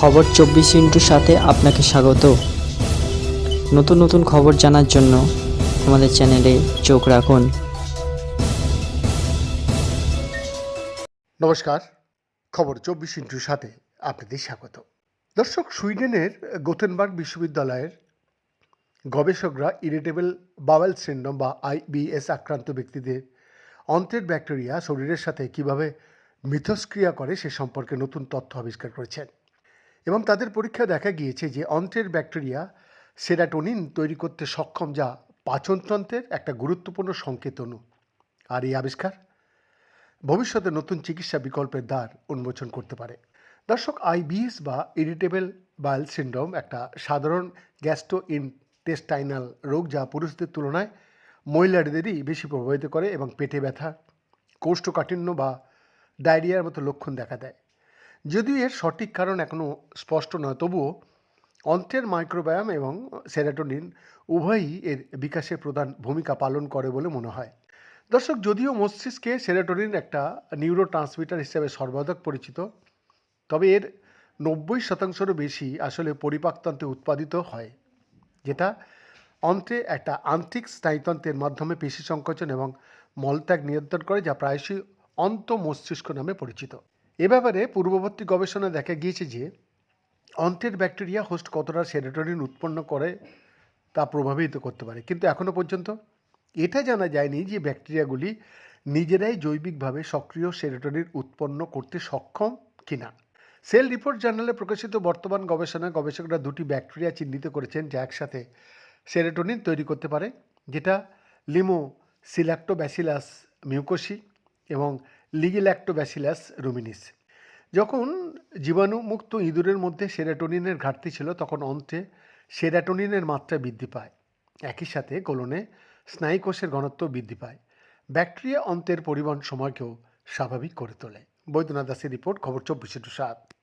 খবর চব্বিশ ইন্টুর সাথে আপনাকে স্বাগত। নতুন নতুন খবর জানার জন্য আমাদের চ্যানেলে চোখ রাখুন। নমস্কার, খবর চব্বিশ ইন্টুর সাথে আপনাদের স্বাগত। দর্শক, সুইডেনের গোথেনবার্গ বিশ্ববিদ্যালয়ের গবেষকরা ইরিটেবল বাওয়েল সিন্ড্রোম বা আইবিএস আক্রান্ত ব্যক্তিদের অন্ত্রের ব্যাকটেরিয়া শরীরের সাথে কীভাবে মিথস্ক্রিয়া করে সে সম্পর্কে নতুন তথ্য আবিষ্কার করেছেন। এবং তাদের পরীক্ষা দেখা গিয়েছে যে অন্ত্রের ব্যাকটেরিয়া সেরাটোনিন তৈরি করতে সক্ষম, যা পাচনতন্ত্রের একটা গুরুত্বপূর্ণ সংকেত অণু। আর এই আবিষ্কার ভবিষ্যতে নতুন চিকিৎসা বিকল্পের দ্বার উন্মোচন করতে পারে। দর্শক, আইবিএস বা ইরিটেবল বাইল সিন্ড্রোম একটা সাধারণ গ্যাস্ট্রো ইনটেস্টাইনাল রোগ, যা পুরুষদের তুলনায় মহিলাদেরই বেশি প্রভাবিত করে এবং পেটে ব্যথা, কোষ্ঠকাঠিন্য বা ডায়রিয়ার মতো লক্ষণ দেখা দেয়। যদিও এর সঠিক কারণ এখনও স্পষ্ট নয়, তবুও অন্ত্রের মাইক্রোবায়াম এবং সেরাটোনিন উভয়ই এর বিকাশে প্রধান ভূমিকা পালন করে বলে মনে হয়। দর্শক, যদিও মস্তিষ্কে সেরাটোনিন একটা নিউরো ট্রান্সমিটার হিসেবে সর্বাধিক পরিচিত, তবে এর নব্বই শতাংশেরও বেশি আসলে পরিপাকতন্ত্রে উৎপাদিত হয়, যেটা অন্ত্রে একটা আন্ত্রিক স্নায়ুতন্ত্রের মাধ্যমে পেশি সংকোচন এবং মলত্যাগ নিয়ন্ত্রণ করে, যা প্রায়শই অন্ত মস্তিষ্ক নামে পরিচিত। এ ব্যাপারে পূর্ববর্তী গবেষণা দেখা গিয়েছে যে অন্ত্রের ব্যাকটেরিয়া হোস্ট কতটা সেরোটোনিন উৎপন্ন করে তা প্রভাবিত করতে পারে। কিন্তু এখনও পর্যন্ত এটা জানা যায়নি যে ব্যাকটেরিয়াগুলি নিজেরাই জৈবিকভাবে সক্রিয় সেরোটোনিন উৎপন্ন করতে সক্ষম কিনা। সেল রিপোর্ট জার্নালে প্রকাশিত বর্তমান গবেষণায় গবেষকরা দুটি ব্যাকটেরিয়া চিহ্নিত করেছেন যা একসাথে সেরোটোনিন তৈরি করতে পারে, যেটা লিমো সিলাক্টোব্যাসিলাস মিউকোসি এবং লিগিল্যাক্টোব্যাসিলাস রুমিনিস। যখন জীবাণুমুক্ত ইঁদুরের মধ্যে সেরাটোনিনের ঘাটতি ছিল, তখন অন্ত্রে সেরাটোনিনের মাত্রা বৃদ্ধি পায়। একই সাথে কোলনে স্নায়ুকোষের ঘনত্ব বৃদ্ধি পায়। ব্যাকটেরিয়া অন্ত্রের পরিবহন সময়কেও স্বাভাবিক করে তোলে। বৈদ্যনাথ দাসের রিপোর্ট, খবর চব্বিশে টু সাত।